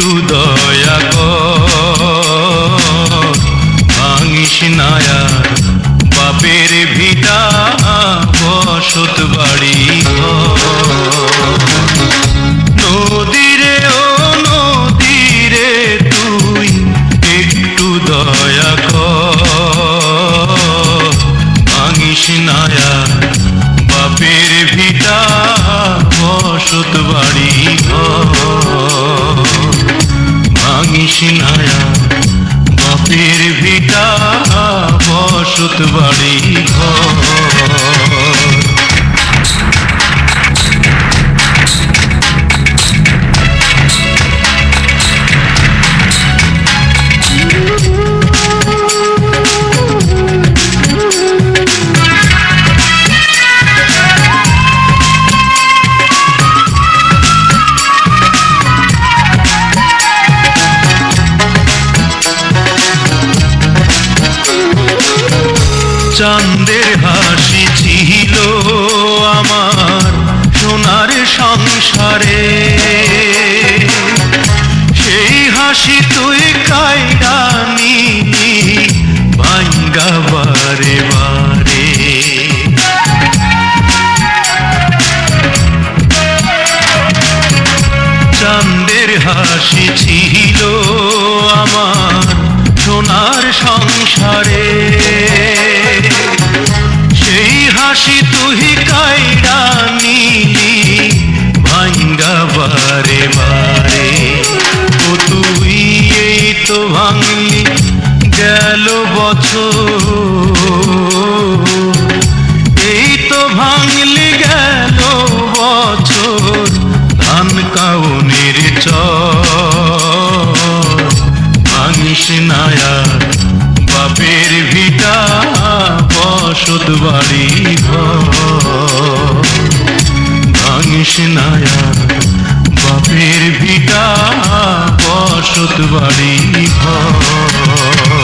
একটু দয়া ভাঙিস নায়া বাপের ভিটা বসত বাড়ি ভাঙিস নায়া বাপের ভিটা বসত বাড়ি ঘর। চাঁদের হাসি ছিল আমার সোনার সংসারে। সেই হাসি তুই কায়রা নিলি ভাঙ্গা বারে বারে। চাঁদের হাসি ছিল হাসি তুই কাইডা নিলি ভাঙ্গা বারে বারে। ও তুই এই তো ভাঙলি গেল বছর। বসত বাড়ি ভাঙিস নায়া বাপের ভিটা বসত বাড়ি ঘর।